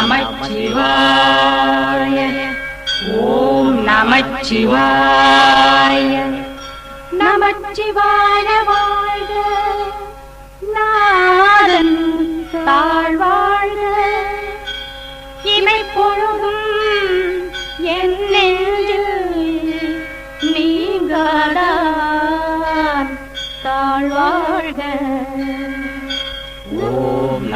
நமச்சிவாய. ஓம் நமச்சிவாய. நமச்சிவாய வாழ்க. நாதன் தாழ்வாழ்க. இமை பொழுதும் என் நெஞ்சில் நீங்காதான் தாழ்வாழ்க. ஓ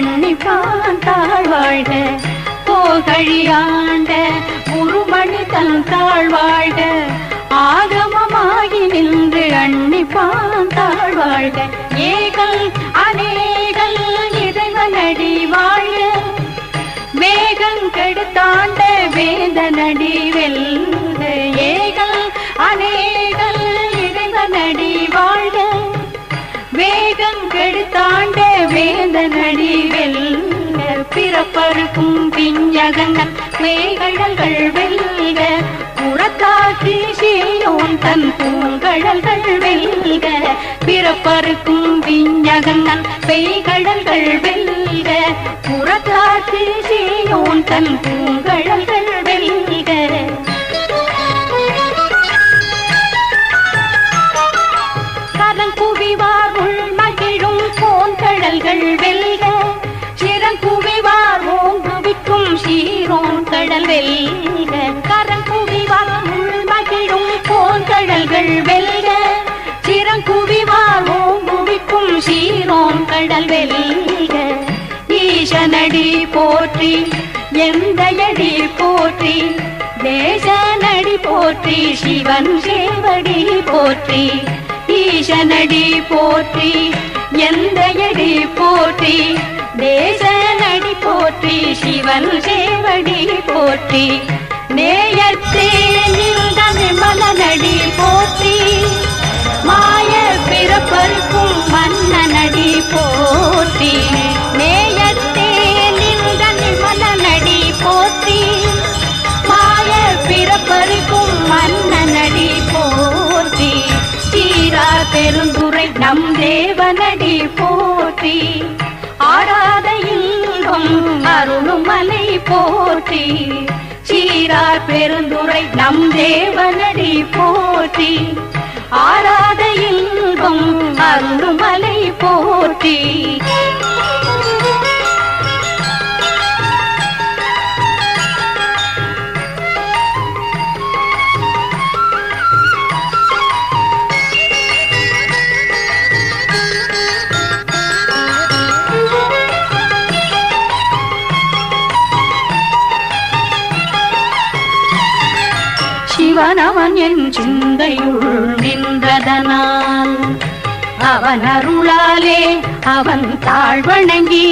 நின்று அன்னிப்பான் தாழ்வாழ்க. கோகழியாண்ட முருமணி தன் தாழ்வாழ்க. ஆகமமாகி நின்று அன்னிப்பான் தாழ்வாழ்க. ஏகல் அநேகல் இறைவனடி வாழ. வேகம் கெடுத்தாண்ட வேதனடி வெல்க கெடுத்தாண்ட நடி வெல்ல பிறப்பருக்கும் பிஞ்சகங்கள் மேகழல்கள் வெல்க. புறத்தாக்கி சீயோன் தன் பூங்கழல்கள் வெல்க. பிறப்பருக்கும் விஞ்ஞகங்கள் பெய்கடல்கள் வெல்க. புறத்தாக்கி சீயோன் தன் பூங்கழல்கள் நடி போற்றி எந்த எந்தையடி போற்றி தேச நடி போற்றி சிவன் சேவடி போற்றி. ஈசனடி போற்றி எந்த எந்தையடி போற்றி தேச நடி போற்றி சிவன் சேவடி போற்றி. நேயத்தே நின்ற விமலனடி போற்றி மாய பிறப்பருக்கும் மன்ன நடி போற்றி. பெருந்துரை நம் தேவனடி போற்றி. ஆடாத இன்பம் அருளுமலை போற்றி. சீரார் பெருந்துரை நம் தேவனடி போற்றி. ஆடாத இன்பம் அருளுமலை போற்றி. கணவன் என் சிந்தையுள் நின்றதனால் அவன் அருளாலே அவன் தாழ்வணங்கி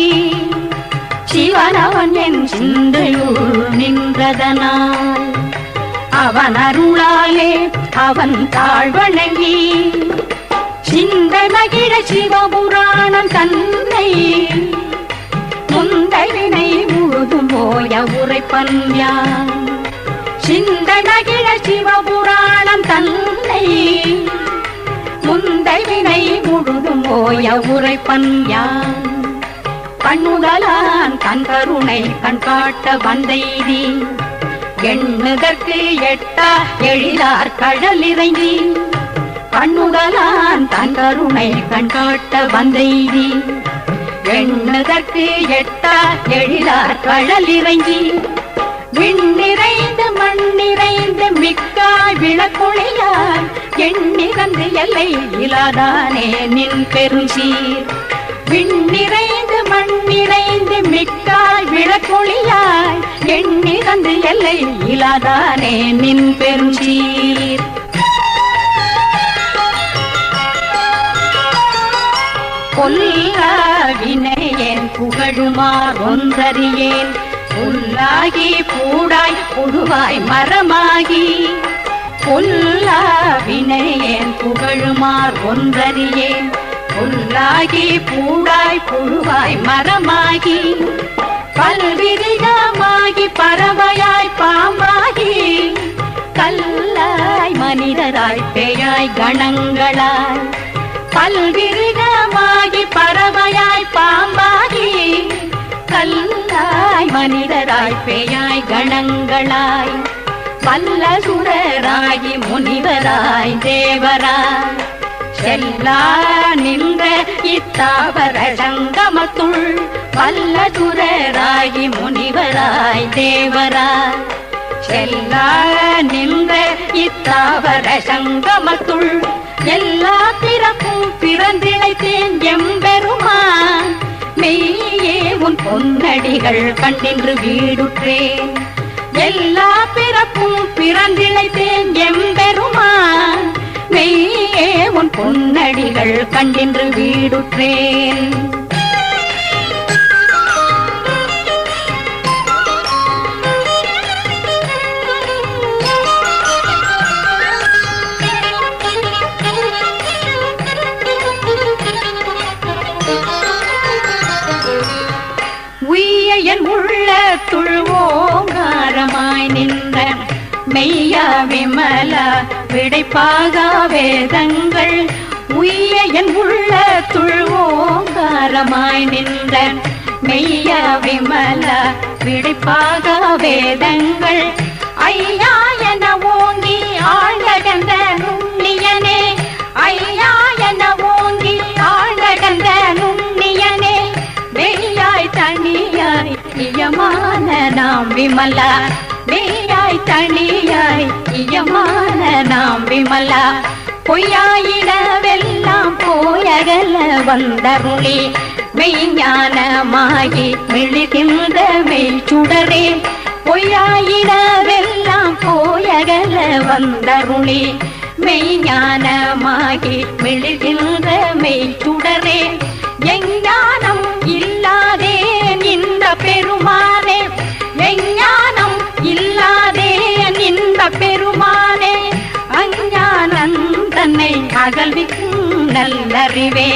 சிவனவன் என் சிந்தையுள் நின்றதனால் அவன் அருளாலே அவன் தாழ்வணங்கி சிந்தை மகிழ சிவபுராணம் தன்னை முந்தையினை முழுதும் போய உரைப்பன் யான். சிந்தடகிழ சிவபுராணம் தன்னை முந்தை வினை முழுதும் ஓய உரைப்பன் யான். கண்ணுதலான் தன் கருணை கண் காட்ட வந்தைதி எண்ணுதற்கு எட்டா எழிலார் கடல் இறங்கி கண்ணுதலான் தன் கருணை கண் காட்ட வந்தைதி எண்ணுதற்கு எட்டா எழிலார் கடல் இறங்கி விண் நிறைந்த கண் நிறைந்த மிக்காய் விளக்கொழியார். எண்ணிறந்து எல்லை இலாதானே நின் பெருஞ்சீர். விண் நிறைந்த மண் நிறைந்த மிக்காய் விளக்கொழியாய் எண்ணிறந்து எல்லை இலாதானே நின் பெருஞ்சீர். கொல்லாவினை என் புகழுமார் ஒன்றறியேன் புல்லாகி பூடாய் புழுவாய் மரமாகி. பொல்லாவினையேன் புகழுமார் ஒன்றறியேன் புல்லாகி பூடாய் புழுவாய் மரமாகி. பல்விரிகமாகி பறவையாய் பாம்பாகி. கல்லாய் மனிதராய் பேயாய் கணங்களாய். பல்விருகமாகி பறவை மனிதராய் பேயாய் கணங்களாய் பல்ல சுரராகி முனிவராய் தேவராய். செல்லா நின்ற இத்தாவர சங்கமத்துள் பல்ல சுரராகி முனிவராய் தேவராய். செல்லா நின்ற இத்தாவர சங்கமத்துள் எல்லா பிறப்பும் பிறந்திழைத்தேன் எம்பெருமான். மெய்யே உன் பொன்னடிகள் கண்டின்று வீடுற்றேன். எல்லா பிறப்பும் பிறந்திழைத்தேன் எம்பெருமா மெய்யே உன் பொன்னடிகள் கண்டின்று வீடுற்றேன். விமலா விடைப்பாகா வேதங்கள். உய்ய என் உள்ள துழ்வோங்காரமாய் நின்ற மெய்யா விமலா விடைப்பாகா வேதங்கள். ஐயா என ஓங்கி ஆழ்கடந்த நுண்ணியனே. ஐயா என ஓங்கி ஆழ்கடந்த நுண்ணியனே. வெய்யாய் தனியாய் இயமான நாம் விமலா தனியாய் இயமான நாம் விமலா. பொய்யாயிடவெல்லாம் போயகல வந்தருளி மெய்ஞானமாகி மெழுகின்ற மெய் சுடரே. பொய்யாயிடவெல்லாம் போயகல வந்தருளி மெய்ஞானமாகி மெழுகின்ற மெய் சுடரே. எங்க அகழ்விக்கும் நல்லறிவே.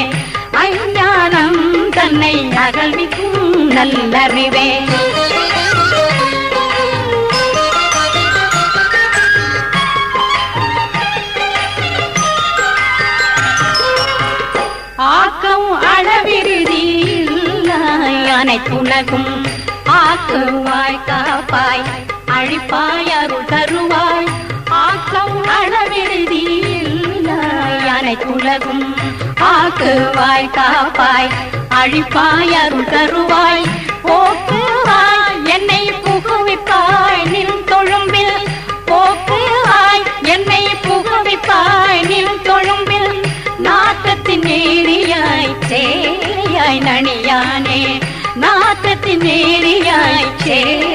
அஞ்ஞானம் தன்னை அகழ்விக்கும் நல்லறிவே. ஆக்கம் அளவிருதியில் அனைத்துலகும். ஆக்குவாய் காப்பாய் அழிப்பாய் அனைத்துலகும் ஆக்குவாய் காப்பாய் அழிப்பாய் அருள் தருவாய். போக்குவாய் என்னை புகுவிப்பாய். நின் தொழும்பில் போக்குவாய் என்னை புகுவிப்பாய். நின் தொழும்பில் நாட்டத்தின் நேரியாய் சேயாய் நனியானே. நாட்டத்தின் நேரியாய் சே